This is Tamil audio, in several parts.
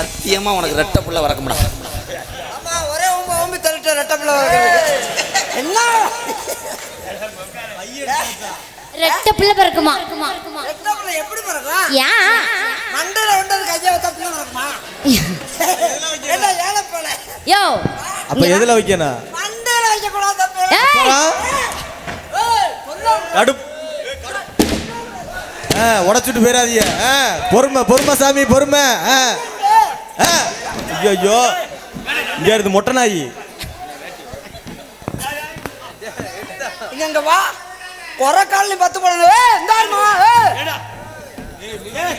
சத்தியமா உனக்கு ரெட்ட புள்ள வரக்க முடியும் ஆமா ஒரே ஒம்பு ஒம்பு தள்ளிட்டு என்ன? ரெட்ட பிள்ளை பிறக்குமா? ரெட்டப்பில் எப்படி பிறக்கும்? ஏன் மண்டையில் வந்தது கையை வச்சா பிள்ளை பிறக்குமா? என்ன ஏழை போல யோ. அப்ப எதுல வைக்கணும்? மண்டையில் வைக்கக்கூடாது தப்பு ஏய், ஏய், சொல்லும். கடுப். ஆ உடச்சுட்டு போயிடாதீங்க. பொறுமை பொறுமை சாமி பொறுமை. ஆ. ஐயோ இங்க இருந்து மொட்டை நாயி இங்க வா குறை காலனி பத்து இந்தாருமா ஏய்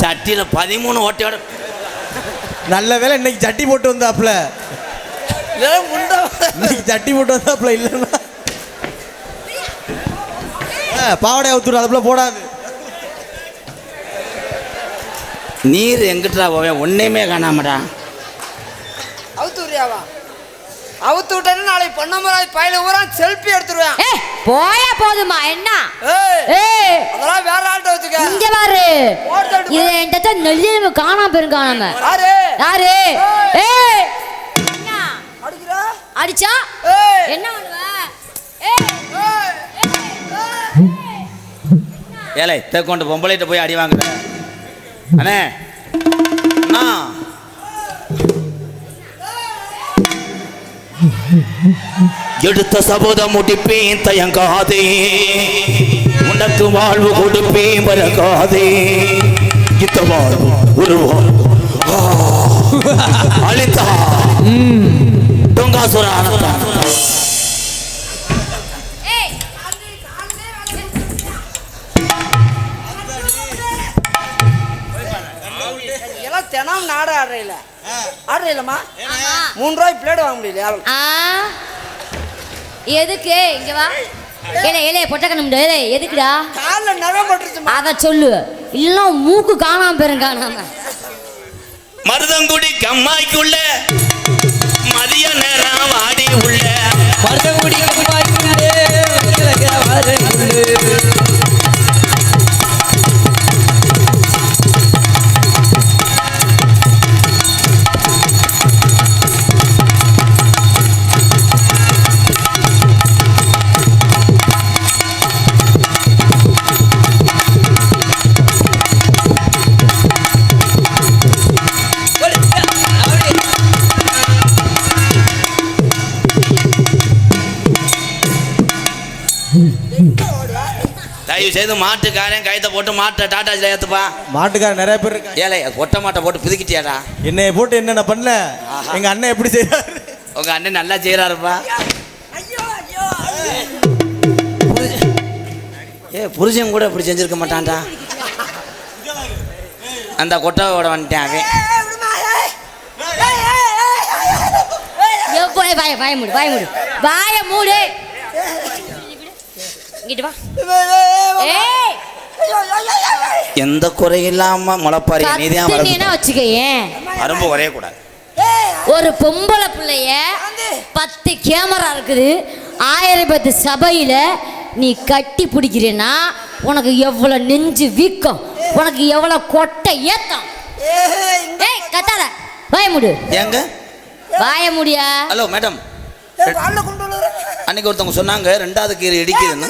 சட்டியில பதிமூணு ஓட்டையோட நல்ல வேளை இன்னைக்கு சட்டி போட்டு முண்டை இன்னைக்கு சட்டி போட்டு வந்தாப்ல இல்லைன்னா ஆ, பாவாடை அவுத்துரு அதுக்குள்ள போடாது. நீர் எங்கிட்டா போவேன் ஒன்னையுமே காணாமடா. அவுத்து விடுறியாவா அவுத்து விட்டேன்னு நாளைக்கு பொன்னமராய் பையில ஊரா செல்ஃபி எடுத்துருவேன். போயா போதுமா என்ன? அதெல்லாம் வேற ஆள்கிட்ட வச்சுக்க. இங்க பாரு. இது என்கிட்ட நெல்லியம காணாம போயிரும் காணாம யாரு? யாரு? ஏலே தேக்கொண்டு பொம்பளைகிட்ட போய் அடி வாங்குற அண்ணே. அண்ணா. எடுத்த சபதம் முடிப்பேன் தயங்காதே. உனக்கு வாழ்வு கொடுப்பேன் மறக்காதே. இந்த வாழ்வு ஒரு அழித்தா. தொங்காசுர ஆனந்தா நாடு ஆடுறையில ஆடுறையிலம்மா மூணு ரூபாய் பிளேடு வாங்க முடியல ஆ. எதுக்கு? இங்க வா. ஏலே ஏலே பொட்டக்கணும் ஏலே எதுக்குடா? காலில் நகம் போட்டுருச்சுமா அத சொல்லு. இல்லைன்னா மூக்கு காணாம போயிரும் காணாம. மருதங்குடி கம்மாய்க்குள்ள மதிய நேரம் வாடி உள்ள. தயவு செய்து மாட்டுக்காரன் கைத்த போட்டு மாட்டை டாட்டாஜில் ஏத்துப்பா. மாட்டுக்கார நிறைய பேர் இருக்காங்க. ஏலே கொட்டை மாட்டை போட்டு புதுக்கிட்டியாடா? என்னைய போட்டு என்னென்ன பண்ணல? எங்க அண்ணன் எப்படி செய்யறாரு உங்க அண்ணன் நல்லா ஐயோ ஏ புருஷன் கூட இப்படி செஞ்சிருக்க மாட்டான்டா. அந்த கொட்டையோட வந்துட்டேன் அவன். வாய மூடு வாய மூடு. வாய மூடு. இங்கிட்டு வா. ஏய். எந்த குறையில்லாம முளைப்பாரி நீதான் வச்சுக்கயேன்? அரும்பு குறைய கூடாது ஒரு பொம்பளை பிள்ளைய பத்து கேமரா இருக்குது. ஆயிரம் பத்து சபையில நீ கட்டி பிடிக்கிறேன்னா உனக்கு எவ்வளவு நெஞ்சு வீக்கம்? உனக்கு எவ்வளவு கொட்டை ஏத்தம் ஏய், கத்தாத. வாய மூடு. ஏங்க? வாய முடியா? Hello madam. அன்னைக்கு ஒருத்தவங்க சொன்னாங்க ரெண்டாவது கீரை இடிக்குதுன்னு.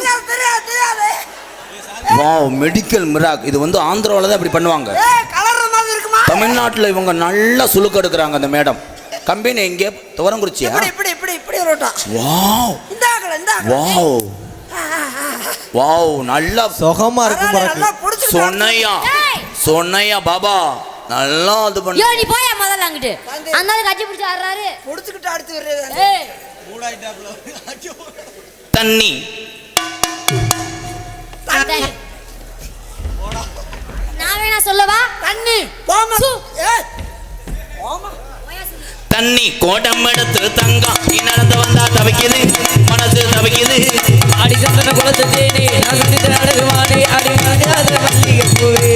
வாவ் மெடிக்கல் மிராக் இது வந்து ஆந்திராவில் தான் இப்படி பண்ணுவாங்க. தமிழ்நாட்டில் இவங்க நல்லா சுலுக்கு எடுக்கிறாங்க அந்த மேடம். கம்பெனி எங்கே துவரங்குறிச்சியா? இப்படி இப்படி இப்படி வாவ் வாவ் வாவ் நல்லா சுகமா புடிச்சு சொன்னையா? ஏய். சொன்னையா பாபா? நல்லா இது பண்ண. நீ போயா முதல்ல அங்கிட்டு. அந்த கட்டி பிடிச்சு ஆடுறாரு புடிச்சுக்கிட்டு அடுத்து தண்ணி. நான் வேணா சொல்லவா? தண்ணி. தண்ணி கோடம் எடுத்து தங்கம். நீ நடந்து வந்தா தவிக்குது. மனசு தவிக்குது. அடி சந்தன குலத்து தேனே நான் அழகுமானே அடி மல்லிகை பூவே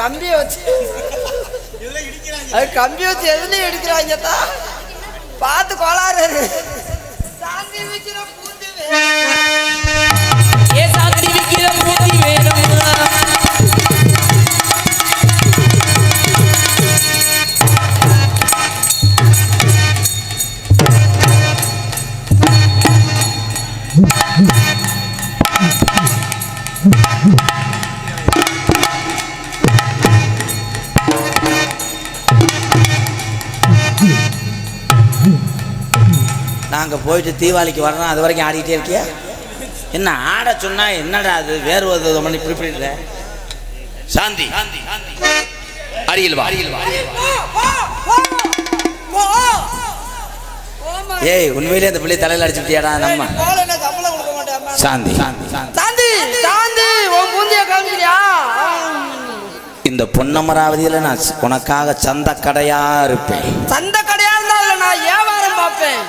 கம்பியை வச்சு அது கம்பி வச்சு எதுலயும் எடுக்கிறாங்க தான் பார்த்து கோளாறு. சாந்தி நாங்க போயிட்டு தீபாவளிக்கு வர்றோம் அது வரைக்கும் ஆடிக்கிட்டே இருக்கியா? என்ன ஆட சொன்னா என்னடா அது வேறு ஒரு மணி குறிப்பிடுற? சாந்தி. அடியில் வா. ஏய் உண்மையிலே அந்த பிள்ளை தலையில அடிச்சுட்டியாடா நம்ம சாந்தி. சாந்தி. சாந்தி. உன் பூந்திய காமிக்கிறியா இந்த பொன்னமராவதியில நான் உனக்காக சந்த கடையா இருப்பேன். சந்த கடையா இருந்தா நான் வியாபாரம் பார்ப்பேன்.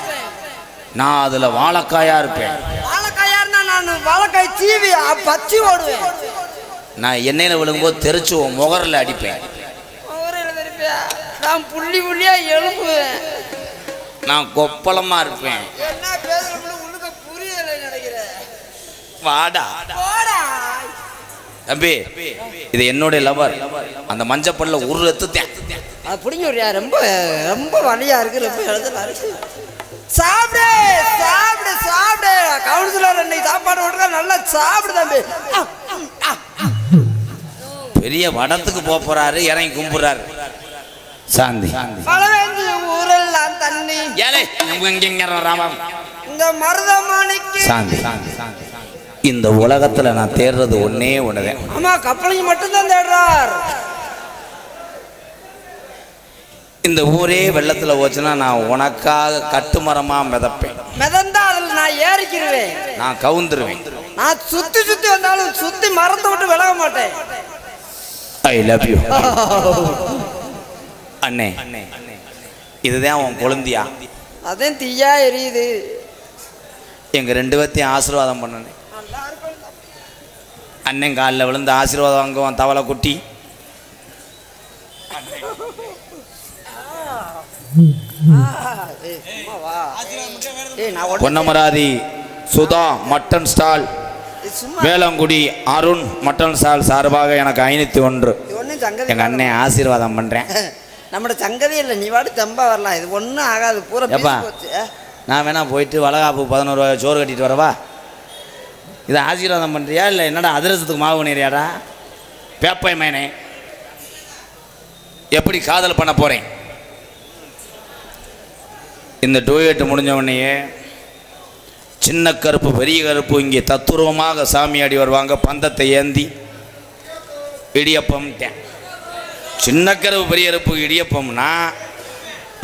நான் அதுல வாழைக்காயா இருப்பேன். வாழைக்காயா சீவி பச்சி ஓடுவேன் நான் எண்ணெயில விழுங்கும்போது தெரிச்சு உன் முகரில் அடிப்பேன். நான் புள்ளி புள்ளியா எழுப்புவேன் நான் கொப்பளமா இருப்பேன். வாடா. தம்பி இது என்னுடைய லவர் அந்த மஞ்சப்பல்ல ஒரு அது பிடிங்க ரொம்ப ரொம்ப வலியா இருக்கு ரொம்ப இருக்கு சாப்பிடு சாப்பிடு சாப்பிடு. கவுன்சிலர் இன்னைக்கு சாப்பாடு விட்டுருக்க நல்லா சாப்பிடு தம்பி. பெரிய வடத்துக்கு போறாரு இறங்கி கும்புறாரு சாந்தி. ஊரெல்லாம் தண்ணி. ஏலே ராமம் இந்த மருதமணிக்கு. சாந்தி. இந்த உலகத்துல நான் தேடுறது ஒன்னே ஒண்ணுதான். ஆமா கப்பலிங்க மட்டும்தான் தேடுறார். இந்த ஊரே வெள்ளத்துல போச்சுன்னா நான் உனக்காக கட்டுமரமா மிதப்பேன். மிதந்தா அதுல நான் ஏறிக்கிருவேன். நான் கவுந்துருவேன். நான் சுத்தி சுத்தி வந்தாலும் சுத்தி மரத்தை விட்டு விலக மாட்டேன். ஐ லவ் யூ அண்ணே இதுதான் உன் குழந்தையா? அதான் தீயா எரியுது. எங்க ரெண்டு பேர்த்தையும் ஆசீர்வாதம் பண்ணனே. அண்ணன் காலில் விழுந்து ஆசீர்வாதம் வாங்குவான் தவளை குட்டி ஏய் நான் உடனே Ponnamaravathi Sudha mutton stall Velangudi Arun mutton stall சார்பாக எனக்கு ஐநூத்தி ஒன்று. எங்க அண்ணன் ஆசீர்வாதம் பண்றேன். நம்மட சங்கதி இல்லை நீ வாடு தம்பா வரலாம். இது ஒன்றும் ஆகாது பூரா? நான் வேணா போயிட்டு வளகாப்பு பதினோரு ரூபாய் சோறு கட்டிட்டு வரவா? இதை ஆசீர்வாதம் பண்ணுறியா இல்லை என்னடா அதிரசத்துக்கு மாவு பண்ணிறியாடா பேப்பை மேனே எப்படி காதல் பண்ண போகிறேன் இந்த டூயட் முடிஞ்ச உடனேயே சின்ன கருப்பு பெரிய கருப்பு இங்கே தத்துருவமாக சாமி ஆடி வருவாங்க பந்தத்தை ஏந்தி இடியப்பம் சின்ன கருப்பு பெரிய கருப்பு இடியப்பம்னா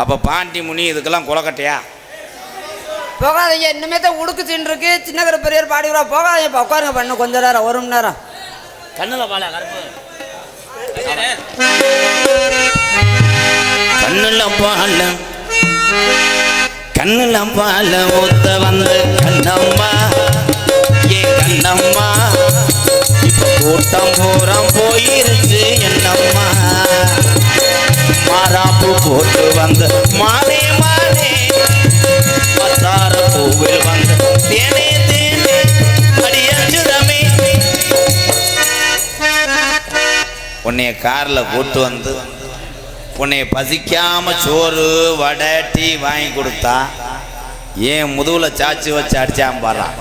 அப்போ பாண்டி முனி இதுக்கெல்லாம் குலக்கட்டையா போகாதீங்க இன்னுமே தான் உடுக்கு தின்னு இருக்கு சின்ன கரு பெரியவர் பாடி வரா போகாதீங்க இப்போ உட்காருங்க பண்ண கொஞ்ச நேரம் ஒரு மணி நேரம். கண்ணுல பால கருப்பு. கண்ணுல பால கண்ணில் பால ஊத்த வந்து கண்ணம்மா. ஏ கண்ணம்மா இப்ப கூட்டம் பூரம் போயிருச்சு என்னம்மா. மாறாப்பு போட்டு வந்து மானே மானே பத்தார பூவில் வந்து தேனே தேனே அடியஞ்சுதமே உன்னைய காரில் கூட்டு வந்து உன்னை பசிக்காம சோறு வடை டீ வாங்கி கொடுத்தா ஏன் முதுகுல சாச்சி வச்சு அடிச்சான் பாறான்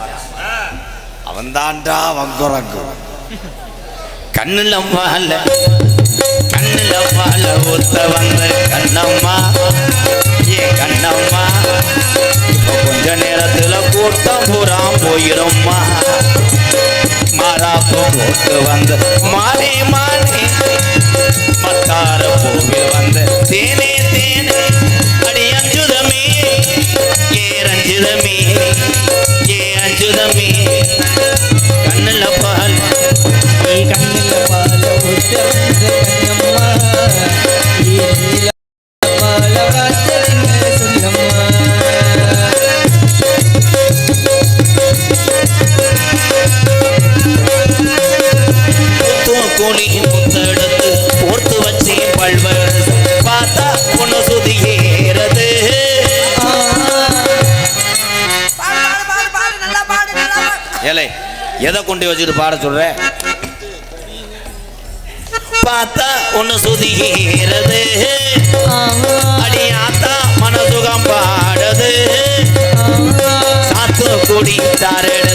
அவன் தாண்டா வங்குறங்கு கண்ணுல பால கண்ணுல பால ஊத்த வந்த கண்ணம்மா. ஏ கண்ணம்மா கொஞ்ச நேரத்துல கூட்டம் பூரா போயிரும்மா. மாறாப்பு போட்டு வந்து மாறி மாறி. அற்புதமே ஏ அஞ்சுதமே கண்ணில் பால். நீ கண்ணில் எதை கொண்டு வச்சுட்டு பாட சொல்ற? பார்த்தா ஒன்று சுதிகிறது அடி ஆத்தா மனசுகம் பாடுது. சாத்து குடி தரடு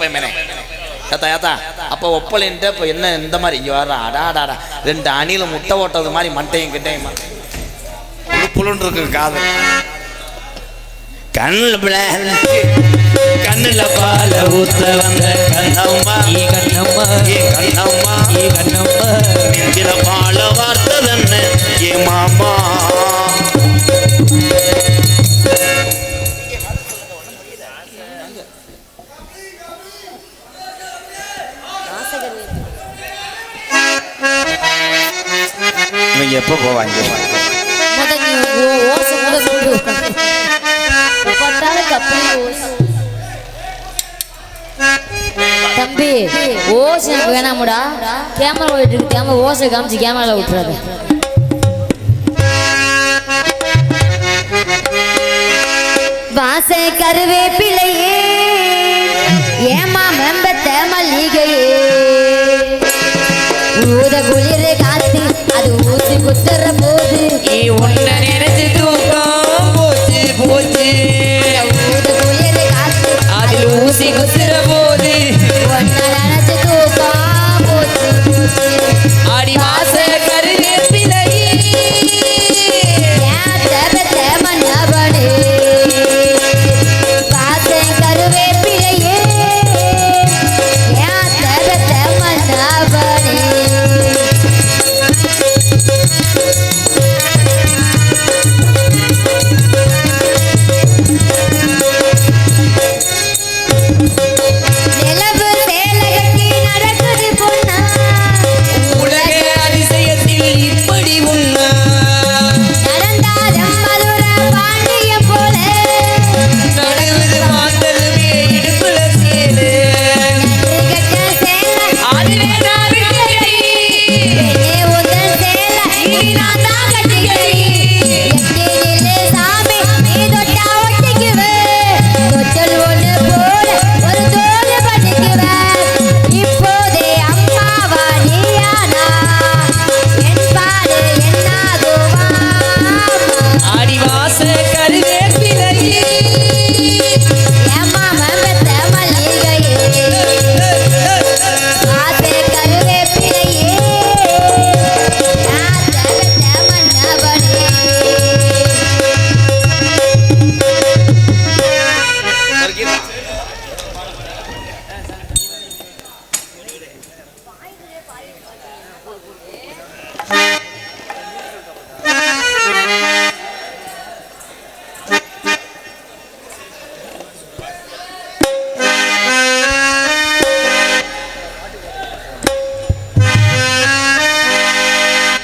பையன் ஏத்தா ஏத்தா அப்போ ஒப்பலைன்ட்டு இப்போ என்ன இந்த மாதிரி? இங்கே வர்றா அடாடாடா ரெண்டு அணியில் முட்டை ஓட்டது மாதிரி மண்டையும் கிட்டையும் புலுன்னு இருக்கு காது. கண்ணில் கண்ணில் பால ஊத்த வந்த கண்ணம்மா. கண்ணம்மா கண்ணம்மா கண்ணம்மா. நெஞ்சில பாலோ ವಾಂಜಿ தம்பி ஓசை எனக்கு வேணாமுடா. கேமரா ஓடிட்டு கேமரா ஓசை காமிச்சு கேமராவில் விட்டுறாது வாச கருவேப்பிலையே ஏமா மெம்பத்த மல்லிகை போச்சு குத்துற போது. நீ உன்னை நினைச்சு தூக்கம் போச்சு போச்சு. அதில் ஊசி குத்துற போது. ஒன்னால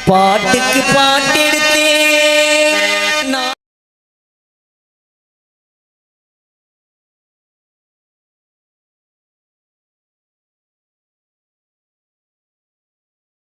Pod.